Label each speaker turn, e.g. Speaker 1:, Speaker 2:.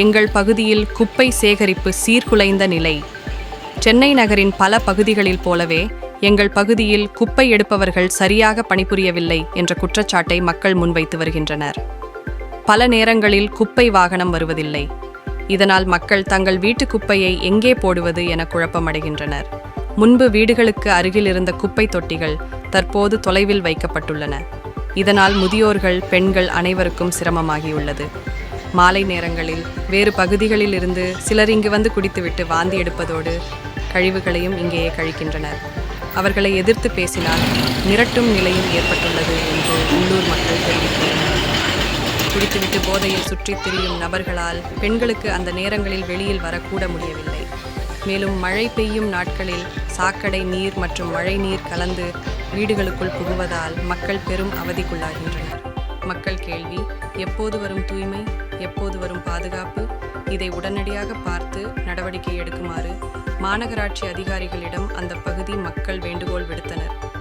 Speaker 1: எங்கள் பகுதியில் குப்பை சேகரிப்பு சீர்குலைந்த நிலை. சென்னை நகரின் பல பகுதிகளில் போலவே எங்கள் பகுதியில் குப்பை எடுப்பவர்கள் சரியாக பணிபுரியவில்லை என்ற குற்றச்சாட்டை மக்கள் முன்வைத்து வருகின்றனர். பல நேரங்களில் குப்பை வாகனம் வருவதில்லை. இதனால் மக்கள் தங்கள் வீட்டு குப்பையை எங்கே போடுவது என குழப்பமடைகின்றனர். முன்பு வீடுகளுக்கு அருகில் இருந்த குப்பை தொட்டிகள் தற்போது தொலைவில் வைக்கப்பட்டுள்ளன. இதனால் முதியோர்கள் பெண்கள் அனைவருக்கும் சிரமமாகியுள்ளது. மாலை நேரங்களில் வேறு பகுதிகளில் இருந்து சிலர் இங்கு வந்து குடித்துவிட்டு வாந்தி எடுப்பதோடு கழிவுகளையும் இங்கேயே கழிக்கின்றனர். அவர்களை எதிர்த்து பேசினால் மிரட்டும் நிலையும் ஏற்பட்டுள்ளது என்று உள்ளூர் மக்கள் தெரிவித்துள்ளனர் குடித்துவிட்டு போதையில் சுற்றித் திரியும் நபர்களால் பெண்களுக்கு அந்த நேரங்களில் வெளியில் வரக்கூட முடியவில்லை. மேலும் மழை பெய்யும் நாட்களில் சாக்கடை நீர் மற்றும் மழை நீர் கலந்து வீடுகளுக்குள் புகுவதால் மக்கள் பெரும் அவதிக்குள்ளாகின்றனர். மக்கள் கேள்வி எப்போது வரும் தூய்மை? எப்போது வரும் பாதுகாப்பு? இதை உடனடியாக பார்த்து நடவடிக்கை எடுக்குமாறு மாநகராட்சி அதிகாரிகளிடம் அந்த பகுதி மக்கள் வேண்டுகோள் விடுத்தனர்.